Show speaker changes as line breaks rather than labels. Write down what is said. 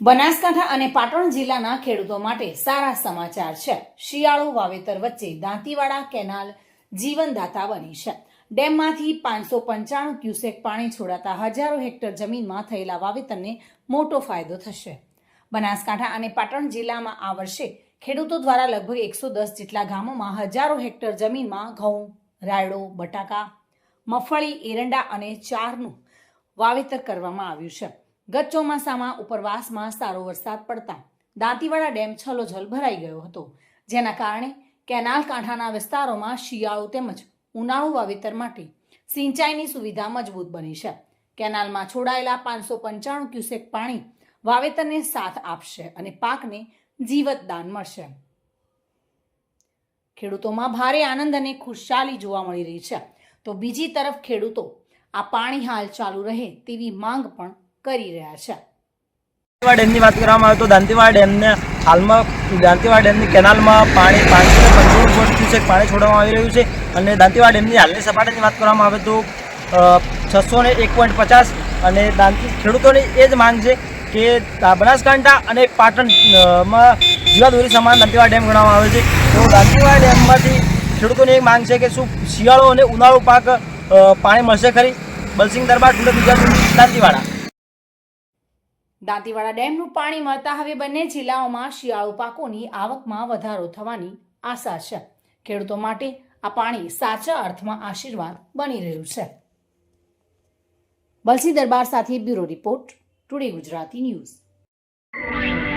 બનાસકાંઠા અને પાટણ જિલ્લાના ખેડૂતો માટે સારા સમાચાર છે. શિયાળુ વાવેતર વચ્ચે દાંતીવાડા કેનાલ જીવનદાતા બની છે. ડેમમાંથી પાંચસો પંચાણું ક્યુસેક પાણી છોડાતા હજારો હેક્ટર જમીનમાં થયેલા વાવેતરને મોટો ફાયદો થશે. બનાસકાંઠા અને પાટણ જિલ્લામાં આ વર્ષે ખેડૂતો દ્વારા લગભગ એકસો દસ જેટલા ગામોમાં હજારો હેક્ટર જમીનમાં ઘઉં, રાયડો, બટાકા, મગફળી, એરંડા અને ચારનું વાવેતર કરવામાં આવ્યું છે. ગત ચોમાસામાં ઉપરવાસમાં સારો વરસાદ પડતા દાંતીવાડા ડેમ છલોછલ ભરાઈ ગયો હતો, જેના કારણે કેનાલ કાંઠાના વિસ્તારોમાં શિયાળુ તેમજ ઉનાળુ વાવેતર માટે સિંચાઈની સુવિધા મજબૂત બની છે. કેનાલમાં છોડાયેલા પાંચસો પંચાણું ક્યુસેક પાણી વાવેતરને સાથ આપશે અને પાકને જીવતદાન મળશે. ખેડૂતોમાં ભારે આનંદ અને ખુશહાલી જોવા મળી રહી છે. તો બીજી તરફ ખેડૂતો, આ પાણી હાલ ચાલુ રહે તેવી માંગ પણ કરી રહ્યા છે.
ડેમની વાત કરવામાં આવે તો દાંતીવાડા ડેમને હાલમાં દાંતીવાડા ડેમની કેનાલમાં પાણી પાંચસો ને પંચાણું ફૂટ ક્યુસેક પાણી છોડવામાં આવી રહ્યું છે અને દાંતીવાડ ડેમની હાલની સપાટીની વાત કરવામાં આવે તો છસો ને એક પોઈન્ટ પચાસ અને દાંતી ખેડૂતોની એ જ માંગ છે કે બનાસકાંઠા અને પાટણમાં જીવાદોરી સમાન દાંતીવાડા ડેમ ગણવામાં આવે છે. તો દાંતીવાડા ડેમમાંથી ખેડૂતોની એક માંગ છે કે શું શિયાળો અને ઉનાળુ પાક પાણી મળશે ખરી? બલસિંગ દરબાર સુરત બીજા દાંતીવાડા
દાંતીવાડા ડેમનું પાણી મળતા હવે બંને જિલ્લાઓમાં શિયાળુ પાકોની આવકમાં વધારો થવાની આશા છે. ખેડૂતો માટે આ પાણી સાચા અર્થમાં આશીર્વાદ બની રહ્યું છે. બલસી દરબાર સાથે bureau report, today Gujarati news.